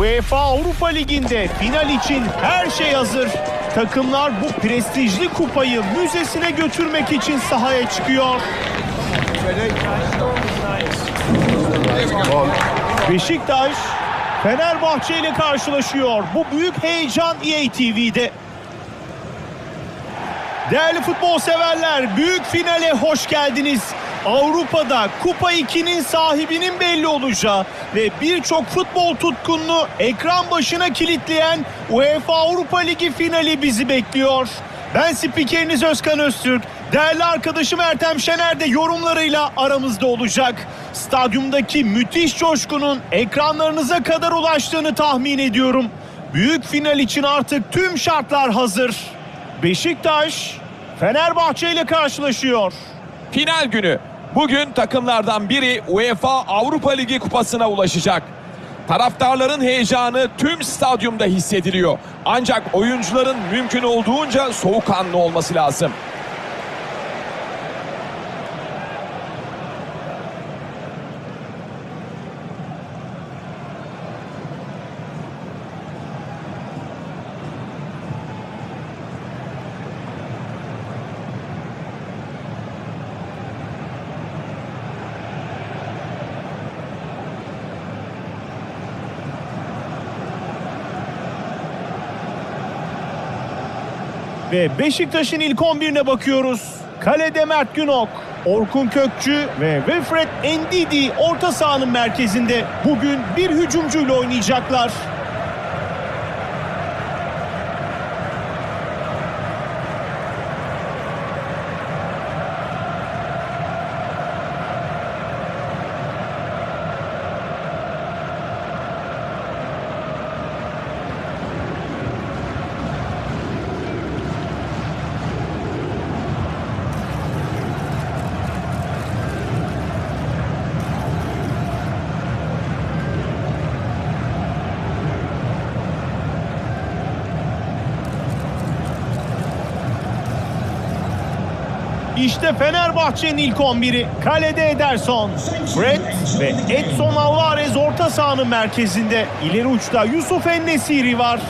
UEFA Avrupa Ligi'nde final için her şey hazır. Takımlar bu prestijli kupayı müzesine götürmek için sahaya çıkıyor. Beşiktaş Fenerbahçe ile karşılaşıyor. Bu büyük heyecan EA TV'de. Değerli futbol severler, büyük finale hoş geldiniz. Avrupa'da Kupa 2'nin sahibinin belli olacağı ve birçok futbol tutkununu ekran başına kilitleyen UEFA Avrupa Ligi finali bizi bekliyor. Ben spikeriniz Özkan Öztürk. Değerli arkadaşım Ertem Şener de yorumlarıyla aramızda olacak. Stadyumdaki müthiş coşkunun ekranlarınıza kadar ulaştığını tahmin ediyorum. Büyük final için artık tüm şartlar hazır. Beşiktaş Fenerbahçe ile karşılaşıyor. Final günü. Bugün takımlardan biri UEFA Avrupa Ligi kupasına ulaşacak. Taraftarların heyecanı tüm stadyumda hissediliyor. Ancak oyuncuların mümkün olduğunca soğukkanlı olması lazım. Ve Beşiktaş'ın ilk 11'ine bakıyoruz. Kalede Mert Günok, Orkun Kökçü ve Wilfred Ndidi orta sahanın merkezinde. Bugün bir hücumcuyla oynayacaklar. İşte Fenerbahçe'nin ilk 11'i. Kalede Ederson, Fred ve Edson Alvarez orta sahanın merkezinde. İleri uçta Yusuf Ennesiri var.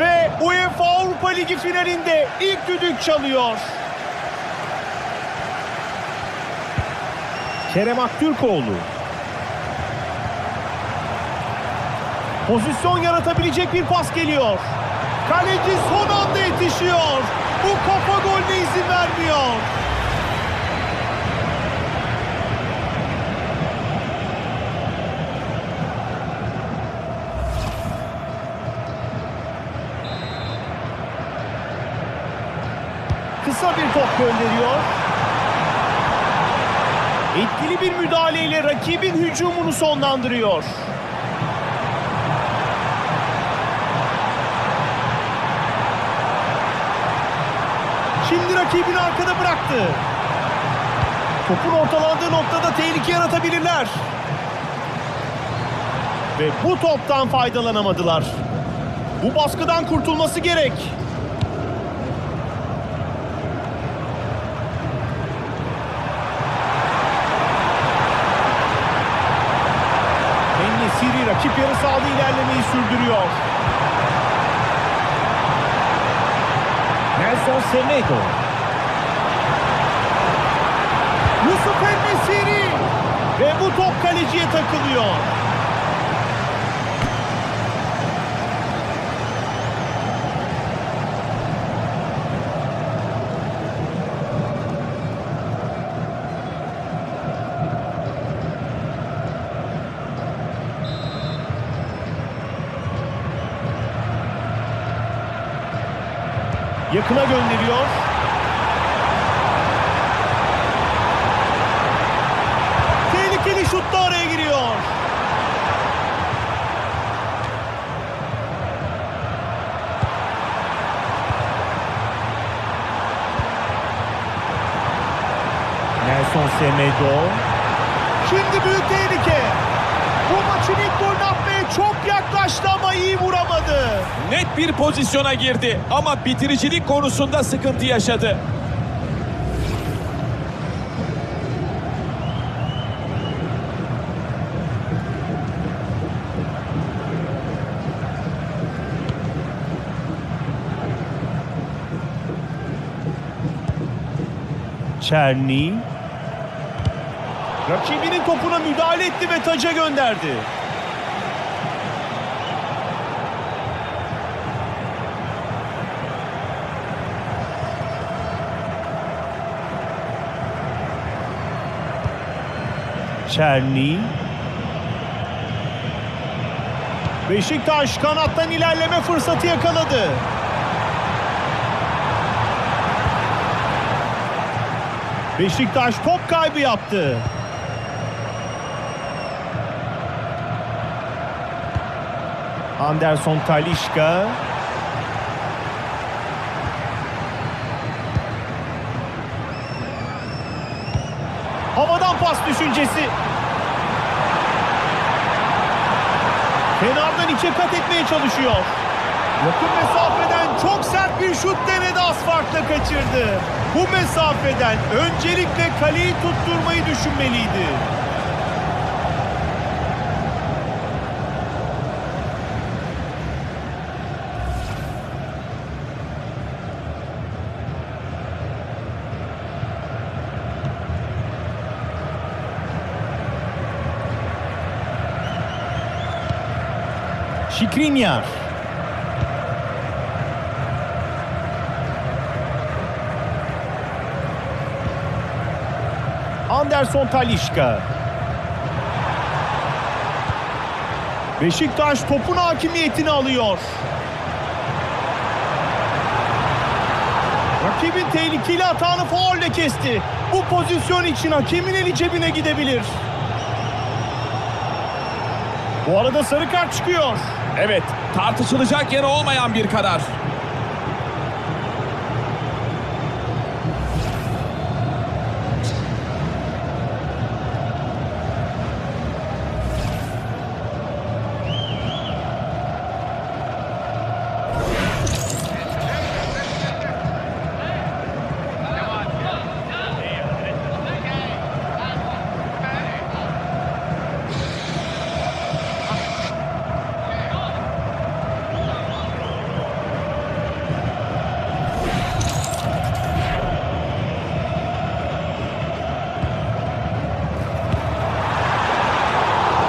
Ve UEFA Avrupa Ligi finalinde ilk düdük çalıyor. Kerem Aktürkoğlu. Pozisyon yaratabilecek bir pas geliyor. Kaleci son anda yetişiyor. Bu kafa golüne izin vermiyor. Kısa bir top gönderiyor. Etkili bir müdahaleyle rakibin hücumunu sonlandırıyor. Şimdi rakibini arkada bıraktı. Topun ortalandığı noktada tehlike yaratabilirler. Ve bu toptan faydalanamadılar. Bu baskıdan kurtulması gerek. Siri rakip yarı sahada ilerlemeyi sürdürüyor. Nelson Semedo. Yusuf Ennesiri. Ve bu top kaleciye takılıyor. Yakına gönderiyor. Tehlikeli şut da araya giriyor. Nelson Semedo. Şimdi büyük tehlike. Bu maçın ilk golünü net bir pozisyona girdi ama bitiricilik konusunda sıkıntı yaşadı. Çerni. Rakibinin topuna müdahale etti ve taca gönderdi. Çerni. Beşiktaş kanattan ilerleme fırsatı yakaladı. Beşiktaş top kaybı yaptı. Anderson Talişka. Pas düşüncesi. Kenardan içe kat etmeye çalışıyor. Yakın mesafeden çok sert bir şut denedi az farkla kaçırdı. Bu mesafeden öncelikle kaleyi tutturmayı düşünmeliydi. Şikrinyar. Anderson Talişka. Beşiktaş topun hakimiyetini alıyor. Rakibin tehlikeli hatanı faulle kesti. Bu pozisyon için hakemin eli cebine gidebilir. Bu arada sarı kart çıkıyor. Evet, tartışılacak yeri olmayan bir karar.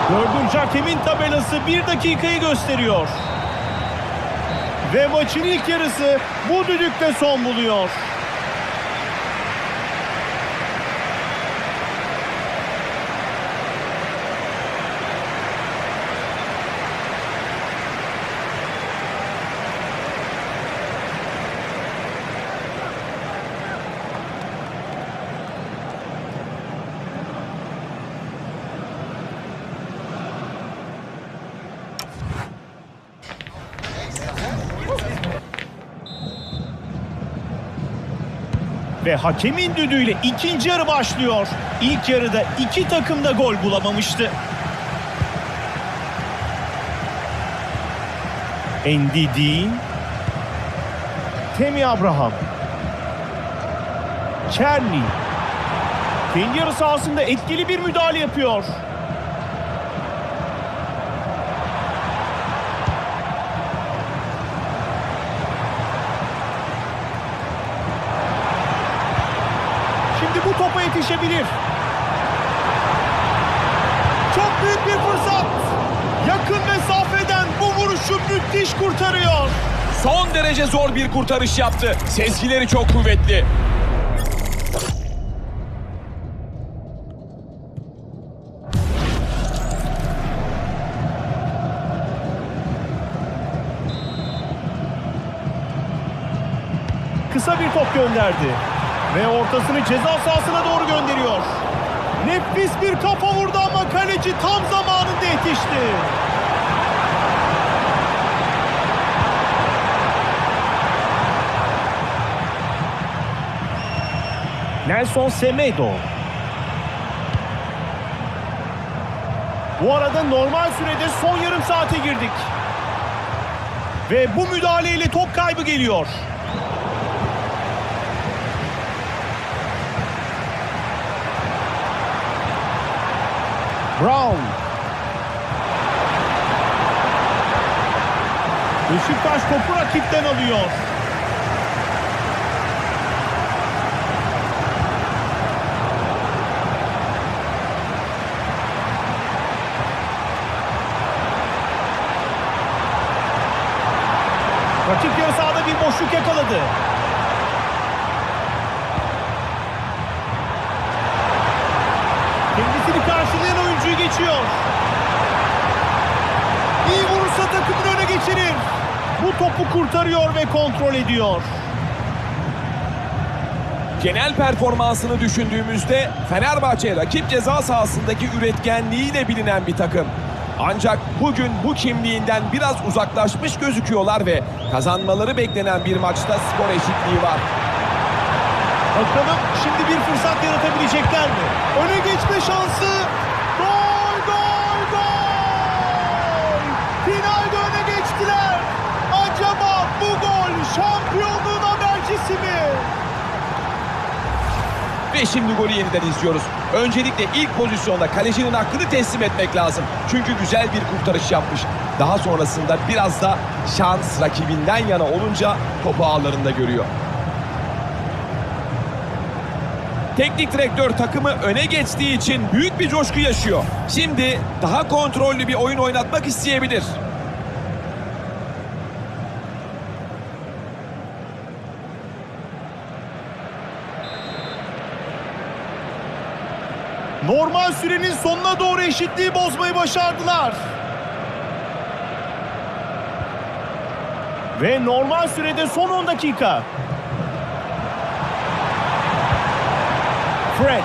Dördüncü hakemin tabelası bir dakikayı gösteriyor. Ve maçın ilk yarısı bu düdükle son buluyor. Ve hakemin düdüğüyle ikinci yarı başlıyor. İlk yarıda iki takım da gol bulamamıştı. Ndidi. Temi Abraham. Çerni. Kendi yarı sahasında etkili bir müdahale yapıyor. Şimdi yetişebilir. Çok büyük bir fırsat. Yakın mesafeden bu vuruşu müthiş kurtarıyor. Son derece zor bir kurtarış yaptı. Sezgileri çok kuvvetli. Kısa bir top gönderdi. Ve ortasını ceza sahasına doğru gönderiyor. Nefis bir kafa vurdu ama kaleci tam zamanında yetişti. Nelson Semedo. Bu arada normal sürede son yarım saate girdik. Ve bu müdahaleyle top kaybı geliyor. Brown. Beşiktaş topu rakipten alıyor. Rakip yarı sahada bir boşluk yakaladı. Kendisini karşılayan oyuncuyu geçiyor. İyi vurursa takımın öne geçirir. Bu topu kurtarıyor ve kontrol ediyor. Genel performansını düşündüğümüzde Fenerbahçe rakip ceza sahasındaki üretkenliğiyle bilinen bir takım. Ancak bugün bu kimliğinden biraz uzaklaşmış gözüküyorlar ve kazanmaları beklenen bir maçta skor eşitliği var. Bakalım şimdi bir fırsat yaratabilecekler mi? Öne geçme şansı. Gol, gol, gol! Finalde öne geçtiler. Acaba bu gol şampiyonluğun habercisi mi? Ve şimdi golü yeniden izliyoruz. Öncelikle ilk pozisyonda kalecinin hakkını teslim etmek lazım. Çünkü güzel bir kurtarış yapmış. Daha sonrasında biraz da şans rakibinden yana olunca topu ağlarında görüyor. Teknik direktör takımı öne geçtiği için büyük bir coşku yaşıyor. Şimdi daha kontrollü bir oyun oynatmak isteyebilir. Normal sürenin sonuna doğru eşitliği bozmayı başardılar. Ve normal sürede son 10 dakika. Fred.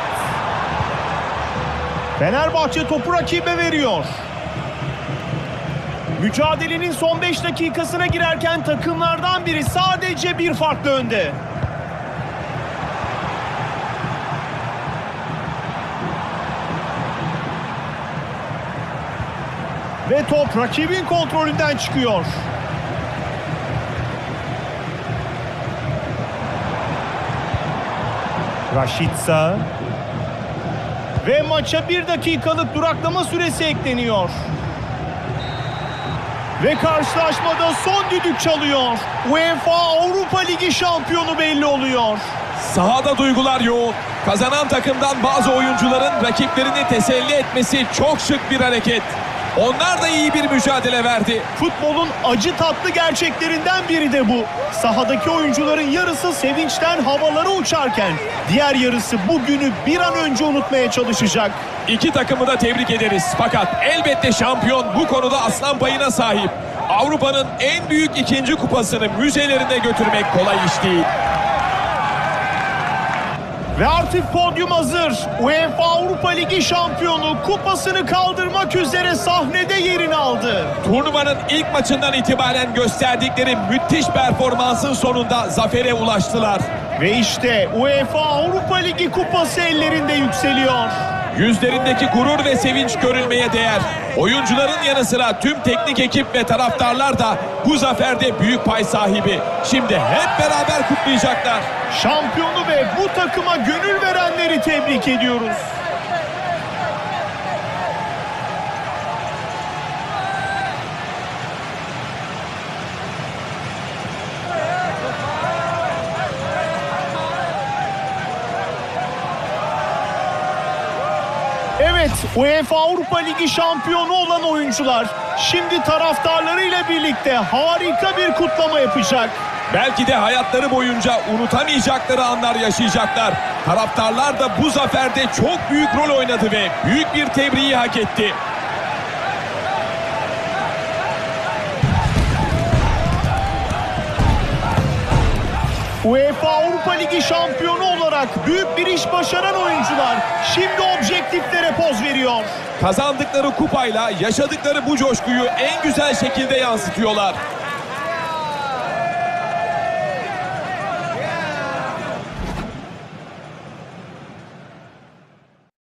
Fenerbahçe topu rakibe veriyor. Mücadelenin son 5 dakikasına girerken takımlardan biri sadece bir farklı önde. Ve top rakibin kontrolünden çıkıyor. Raşitsa. Ve maça bir dakikalık duraklama süresi ekleniyor. Ve karşılaşmada son düdük çalıyor. UEFA Avrupa Ligi şampiyonu belli oluyor. Sahada duygular yoğun. Kazanan takımdan bazı oyuncuların rakiplerini teselli etmesi çok şık bir hareket. Onlar da iyi bir mücadele verdi. Futbolun acı tatlı gerçeklerinden biri de bu. Sahadaki oyuncuların yarısı sevinçten havalara uçarken diğer yarısı bugünü bir an önce unutmaya çalışacak. İki takımı da tebrik ederiz. Fakat elbette şampiyon bu konuda aslan payına sahip. Avrupa'nın en büyük ikinci kupasını müzelerine götürmek kolay iş değil. Ve artık podyum hazır. UEFA Avrupa Ligi şampiyonu kupasını kaldırmak üzere sahnede yerini aldı. Turnuvanın ilk maçından itibaren gösterdikleri müthiş performansın sonunda zafere ulaştılar. Ve işte UEFA Avrupa Ligi kupası ellerinde yükseliyor. Yüzlerindeki gurur ve sevinç görülmeye değer. Oyuncuların yanı sıra tüm teknik ekip ve taraftarlar da bu zaferde büyük pay sahibi. Şimdi hep beraber kutlayacaklar. Şampiyonu ve bu takıma gönül verenleri tebrik ediyoruz. Evet, UEFA Avrupa Ligi şampiyonu olan oyuncular şimdi taraftarlarıyla birlikte harika bir kutlama yapacak. Belki de hayatları boyunca unutamayacakları anlar yaşayacaklar. Taraftarlar da bu zaferde çok büyük rol oynadı ve büyük bir tebriği hak etti. UEFA Avrupa Ligi şampiyonu olarak büyük bir iş başaran oyuncular şimdi objektiflere poz veriyor. Kazandıkları kupayla yaşadıkları bu coşkuyu en güzel şekilde yansıtıyorlar.